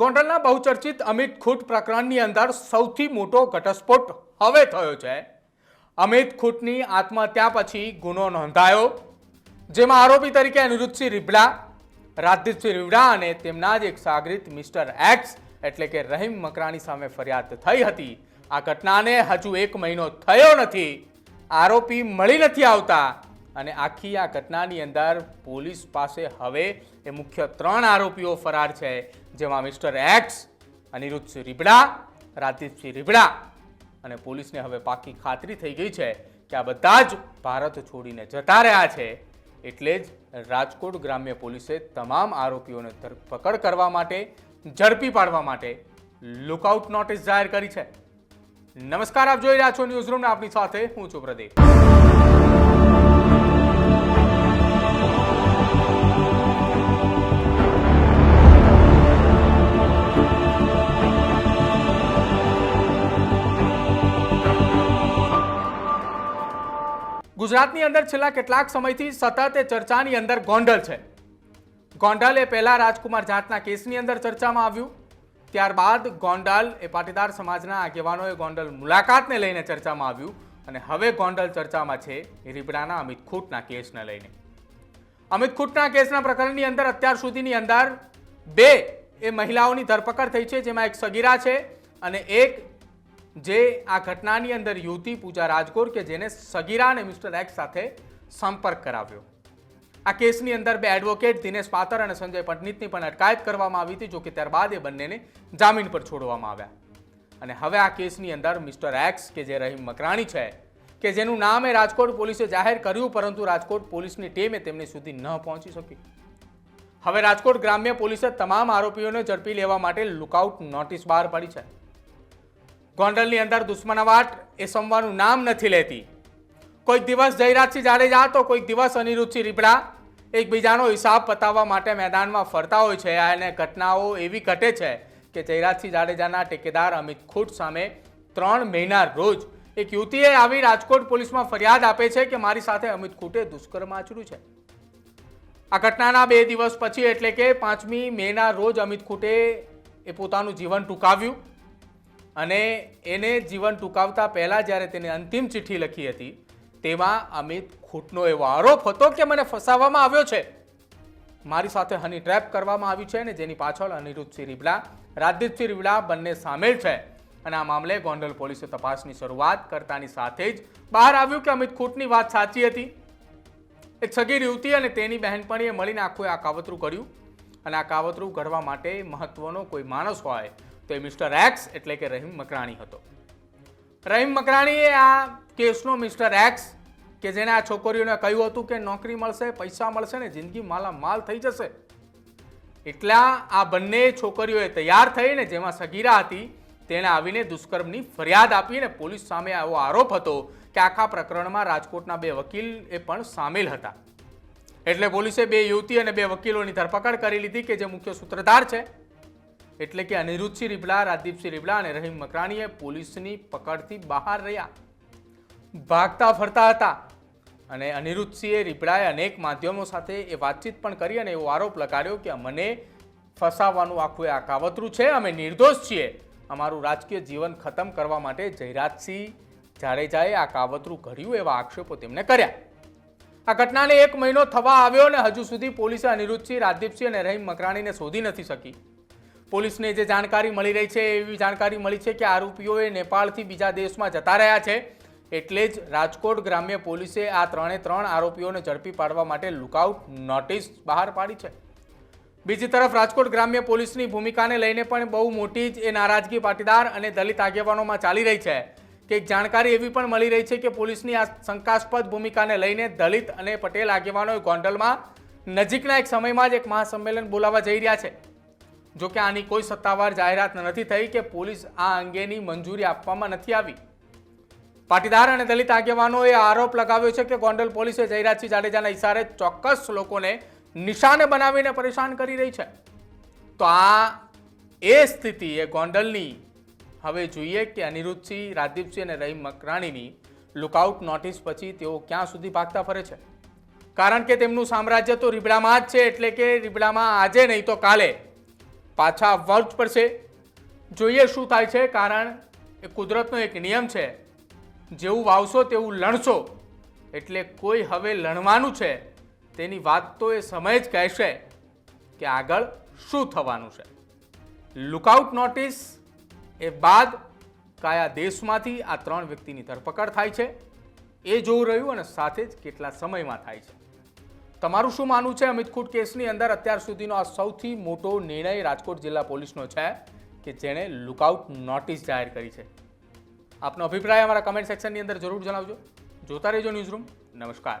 ગોંડલના બહુચર્ચિત અમિત ખૂટ પ્રકરણની અંદર સૌથી મોટો ઘટસ્ફોટ હવે થયો છે. અમિત ખૂટની આત્મહત્યા પછી ગુનો નોંધાયો, જેમાં આરોપી તરીકે અનિરુદ્ધસિંહ રીબડા, રાજદીપસિંહ રીબડા અને તેમના જ એક સાગરીત મિસ્ટર એક્સ એટલે કે રહીમ મકરાણી સામે ફરિયાદ થઈ હતી. આ ઘટનાને હજુ એક મહિનો થયો નથી. આરોપી મળી નથી આવતા. અને આખી આ ઘટનાની અંદર પોલીસ પાસે હવે એ મુખ્ય ત્રણ આરોપીઓ ફરાર છે, જેમાં મિસ્ટર એક્સ અનિરુદ્ધસિંહ રીબડા રાજીવસિંહ રીબડા. અને પોલીસને હવે પાકી ખાતરી થઈ ગઈ છે કે આ બધા જ ભારત છોડીને જતા રહ્યા છે. એટલે જ રાજકોટ ગ્રામ્ય પોલીસે તમામ આરોપીઓને ધરપકડ કરવા માટે, ઝડપી પાડવા માટે લુકઆઉટ નોટિસ જાહેર કરી છે. નમસ્કાર, આપ જોઈ રહ્યા છો ન્યૂઝ રૂમ આપની સાથે હું છું પ્રદીપ. ગુજરાતની અંદર છેલ્લા કેટલાક સમયથી સતત એ ચર્ચાની અંદર ગોંડલ છે. ગોંડલ એ પહેલા રાજકુમાર જાટના કેસની અંદર ચર્ચામાં આવ્યું. ત્યારબાદ ગોંડલ એ પાટીદાર સમાજના આગેવાનોએ ગોંડલ મુલાકાતને લઈને ચર્ચામાં આવ્યું અને હવે ગોંડલ ચર્ચામાં છે રીબડાના અમિત ખૂટના કેસને લઈને. અમિત ખૂટના કેસના પ્રકરણની અંદર અત્યાર સુધીની અંદર બે એ મહિલાઓની ધરપકડ થઈ છે, જેમાં એક સગીરા છે અને એક જે આ ઘટનાની અંદર યુવતી પૂજા રાજગોર કે જેને સગીરા અને મિસ્ટર એક્સ સાથે સંપર્ક કરાવ્યો. આ કેસની અંદર બે એડવોકેટ દિનેશ પાતર અને સંજય પટનીતની પણ અટકાયત કરવામાં આવી હતી જોકે ત્યારબાદ એ બંનેને જામીન પર છોડવામાં આવ્યા. અને હવે આ કેસની અંદર મિસ્ટર એક્સ, કે જે રહીમ મકરાણી છે, કે જેનું નામ એ રાજકોટ પોલીસે જાહેર કર્યું, પરંતુ રાજકોટ પોલીસની ટીમે તેમની સુધી ન પહોંચી શકી. હવે રાજકોટ ગ્રામ્ય પોલીસે તમામ આરોપીઓને ઝડપી લેવા માટે લુકઆઉટ નોટિસ બહાર પાડી છે. ગોંડલની અંદર દુશ્મનાવાટ એ સમવાનું નામ નથી લેતી. કોઈક દિવસ જયરાજસિંહ જાડેજા તો કોઈક દિવસ અનિરુદ્ધસિંહ રીપડા એકબીજાનો હિસાબ પતાવવા માટે મેદાનમાં ફરતા હોય છે. અને ઘટનાઓ એવી ઘટે છે કે જયરાજસિંહ જાડેજાના ટેકેદાર અમિત ખૂટ સામે ત્રણ મહિના રોજ એક યુવતીએ આવી રાજકોટ પોલીસમાં ફરિયાદ આપે છે કે મારી સાથે અમિત ખૂટે દુષ્કર્મ આચર્યું છે. આ ઘટનાના બે દિવસ પછી એટલે કે પાંચમી મેના રોજ અમિત ખૂટે એ પોતાનું જીવન ટૂંકાવ્યું. અને એને જીવન ટૂંકાવતા પહેલાં જ્યારે તેને અંતિમ ચિઠ્ઠી લખી હતી, તેમાં અમિત ખૂટનો એવો આરોપ હતો કે મને ફસાવવામાં આવ્યો છે. મારી સાથે હની ટ્રેપ કરવામાં આવ્યું છે અને જેની પાછળ અનિરુદ્ધસિંહ રીબડા રાજદીપસિંહ રીબડા બંને સામેલ છે. અને આ મામલે ગોંડલ પોલીસે તપાસની શરૂઆત કરતાની સાથે જ બહાર આવ્યું કે અમિત ખૂટની વાત સાચી હતી. એક સગીર યુવતી અને તેની બહેનપણીએ મળીને આખું આ કાવતરું કર્યું અને આ કાવતરું ઘડવા માટે મહત્વનો કોઈ માણસ હોય તો એ મિસ્ટર એક્સ એટલે કે રહીમ મકરાણી હતો. રહીમ મકરાણીએ આ કેસનો મિસ્ટર એક્સ કે જેણે આ છોકરીઓને કહ્યું હતું કે નોકરી મળશે, પૈસા મળશે ને જિંદગી માલામાલ થઈ જશે. એટલા આ બંને છોકરીઓએ તૈયાર થઈને જેમાં સગીરા હતી, તેણે આવીને દુષ્કર્મની ફરિયાદ આપી અને પોલીસ સામે આવો આરોપ હતો કે આખા પ્રકરણમાં રાજકોટના બે વકીલ એ પણ સામેલ હતા. એટલે પોલીસે બે યુવતી અને બે વકીલોની ધરપકડ કરી લીધી કે જે મુખ્ય સૂત્રધાર છે. એટલે કે અનિરુદ્ધસિંહ રીબડા રાજદીપસિંહ રીબડા અને રહીમ મકરાણીએ પોલીસની પકડથી બહાર રહ્યા. ભાગતા ફરતા હતા અને અનિરુદ્ધસિંહે રીબડાએ અનેક માધ્યમો સાથે એ વાતચીત પણ કરી અને એવો આરોપ લગાડ્યો કે મને ફસાવવાનું આખું આ કાવતરું છે, અમે નિર્દોષ છીએ. અમારું રાજકીય જીવન ખતમ કરવા માટે જયરાજસિંહ જાડેજાએ આ કાવતરું ઘડ્યું એવા આક્ષેપો તેમણે કર્યા. આ ઘટનાને એક મહિનો થવા આવ્યો અને હજુ સુધી પોલીસે અનિરુદ્ધસિંહ, રાજદીપસિંહ અને રહીમ મકરાણીને શોધી નથી શકી. પોલીસને જે જાણકારી મળી રહી છે, એવી જાણકારી મળી છે કે આરોપીઓએ નેપાળથી બીજા દેશમાં જતા રહ્યા છે. એટલે જ રાજકોટ ગ્રામ્ય પોલીસે આ ત્રણે ત્રણ આરોપીઓને ઝડપી પાડવા માટે લુકઆઉટ નોટિસ બહાર પાડી છે. બીજી તરફ રાજકોટ ગ્રામ્ય પોલીસની ભૂમિકાને લઈને પણ બહુ મોટી જ એ નારાજગી પાટીદાર અને દલિત આગેવાનોમાં ચાલી રહી છે. કે જાણકારી એવી પણ મળી રહી છે કે પોલીસની આ શંકાસ્પદ ભૂમિકાને લઈને દલિત અને પટેલ આગેવાનોએ ગોંડલમાં નજીકના એક સમયમાં જ એક મહાસંમેલન બોલાવવા જઈ રહ્યા છે. જો કે આની કોઈ સત્તાવાર જાહેરાત નથી થઈ કે પોલીસ આ અંગેની મંજૂરી આપવામાં નથી આવી. પાટીદાર અને દલિત આગેવાનોએ આરોપ લગાવ્યો છે કે ગોંડલ પોલીસે જયરાજસિંહ જાડેજાના ઇશારે ચોક્કસ લોકોને નિશાને બનાવીને પરેશાન કરી રહી છે. તો આ એ સ્થિતિ એ ગોંડલની હવે જોઈએ કે અનિરુદ્ધસિંહ, રાજદીપસિંહ અને રહીમ મકરાણીની લુકઆઉટ નોટિસ પછી તેઓ ક્યાં સુધી ભાગતા ફરે છે? કારણ કે તેમનું સામ્રાજ્ય તો રીબડામાં જ છે, એટલે કે રીબડામાં આજે નહીં તો કાલે પાછા જ પડશે. જોઈએ શું થાય છે, કારણ એ કુદરતનો એક નિયમ છે. જેવું વાવશો તેવું લણશો. એટલે કોઈ હવે લણવાનું છે. તેની વાત તો એ સમય જ કહેશે કે આગળ શું થવાનું છે. લુકઆઉટ નોટિસ એ બાદ કયા દેશમાંથી આ ત્રણ વ્યક્તિની ધરપકડ થાય છે, એ જોવું રહ્યું અને સાથે જ કેટલા સમયમાં થાય છે. તમારું શું માનવું છે? અમિત ખૂટ કેસની અંદર અત્યાર સુધીનો આ સૌથી મોટો નિર્ણય રાજકોટ જિલ્લા પોલીસનો છે કે જેણે લુકઆઉટ નોટિસ જાહેર કરી છે. આપનો અભિપ્રાય અમારા કમેન્ટ સેક્શનની અંદર જરૂર જણાવજો. જોતા રહેજો ન્યૂઝ રૂમ નમસ્કાર.